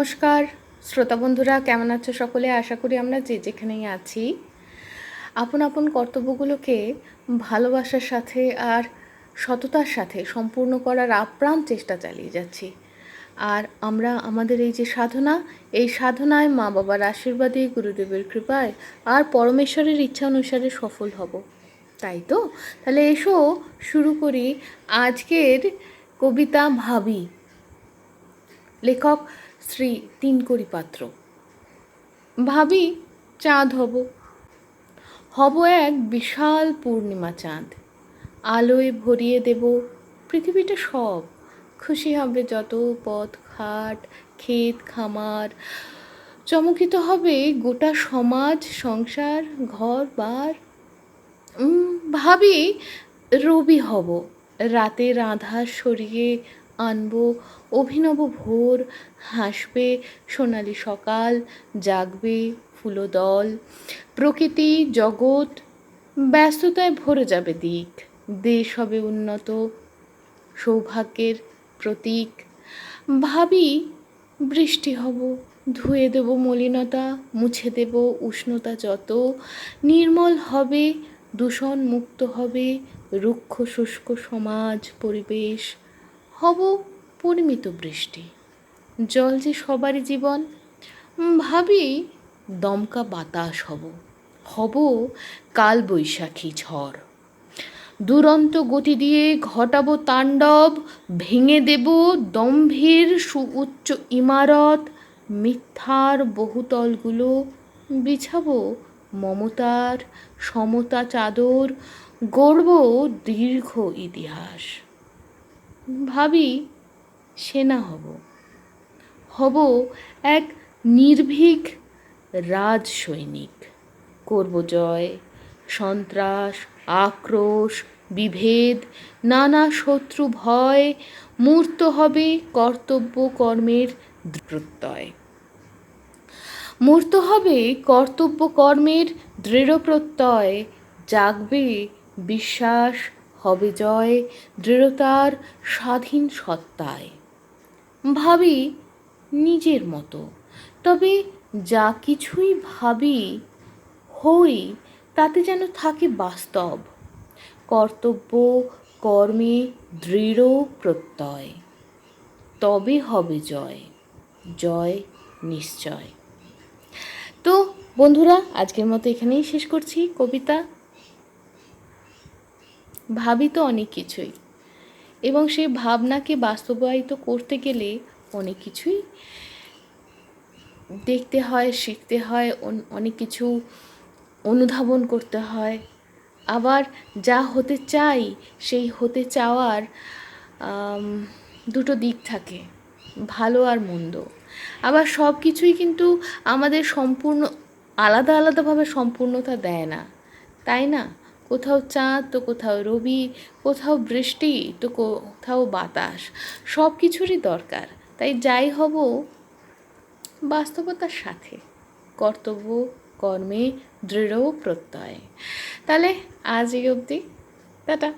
নমস্কার। শ্রোতা বন্ধুরা, কেমন আছো সকলে? আশা করি আমরা যে যেখানেই আছি, আপন আপন কর্তব্যগুলোকে ভালোবাসার সাথে আর সততার সাথে সম্পূর্ণ করার আপ্রাণ চেষ্টা চালিয়ে যাচ্ছি। আর আমরা, আমাদের এই যে সাধনা, এই সাধনায় মা বাবার আশীর্বাদে, গুরুদেবের কৃপায় আর পরমেশ্বরের ইচ্ছা অনুসারে সফল হব। তাই তো? তাহলে এসো, শুরু করি আজকের কবিতা ভাবি। লেখক শ্রী তিনকড়ি পাত্র। ভাবি চাঁদ হব হব এক বিশাল পূর্ণিমা চাঁদ। আলোয় ভরিয়ে দেব পৃথিবীটা সব। খুশি হবে যত পথ, ঘাট, ক্ষেত, খামার। চমকিত হবে গোটা সমাজ, সংসার, ঘর, বার। ভাবি, রবি হব। রাতের আধার সরিয়ে আনব, অভিনব ভোর, হাসবে সোনালি সকাল, জাগবে ফুলদল প্রকৃতি, জগৎ, ব্যস্ততায় ভরে যাবে দিক। দেশ হবে উন্নত, সৌভাগ্যের প্রতীক। ভাবি, বৃষ্টি হব, ধুয়ে দেব মলিনতা, মুছে দেব উষ্ণতা যত। নির্মল হবে, দূষণ মুক্ত হবে, রুক্ষ শুষ্ক সমাজ, পরিবেশ হব পরিমিত বৃষ্টি। জল যে সবারই জীবন ভাবি দমকা বাতাস হব। হব কাল বৈশাখী ঝড়। দুরন্ত গতি দিয়ে ঘটাবো তাণ্ডব, ভেঙে দেব দম্ভীর সুউচ্চ ইমারত, মিথ্যার বহুতলগুলো বিছাবো মমতার, সমতা চাদর, গড়ব দীর্ঘ ইতিহাস। ভাবি সেনা হব। হব এক নির্ভীক রাজ সৈনিক করব জয়, সন্ত্রাস, আক্রোশ, বিভেদ, নানা শত্রু ভয়, মূর্ত হবে কর্তব্য কর্মের প্রত্যয় মূর্ত হবে কর্তব্য কর্মের দৃঢ় প্রত্যয় জাগবে বিশ্বাস হবে জয় দৃঢ়তার স্বাধীন সত্তায়। ভাবি নিজের মতো, তবে যা কিছুই ভাবি হই, তাতে যেন থাকে বাস্তব। কর্তব্য, কর্মে দৃঢ় প্রত্যয়। তবে হবে জয় জয় নিশ্চয়। তো বন্ধুরা, আজকের মতো এখানেই শেষ করছি। কবিতা ভাবি তো অনেক কিছুই। এবং সেই ভাবনাকে বাস্তবায়িত করতে গেলে অনেক কিছুই দেখতে হয়, শিখতে হয়, অন- অনেক কিছু অনুধাবন করতে হয়। আবার যা হতে চাই, সেই হতে চাওয়ার দুটো দিক থাকে, ভালো আর মন্দ। আবার সব কিছুই কিন্তু আমাদের সম্পূর্ণ, আলাদা আলাদাভাবে সম্পূর্ণতা দেয় না, তাই না? কোথাও চাঁদ তো কোথাও রবি, কোথাও বৃষ্টি তো কোথাও বাতাস। সব কিছুরই দরকার। তাই যাই হব বাস্তবতার সাথে। কর্তব্য, কর্মে দৃঢ় প্রত্যয়। তাহলে আজ এই অবধি। টাটা।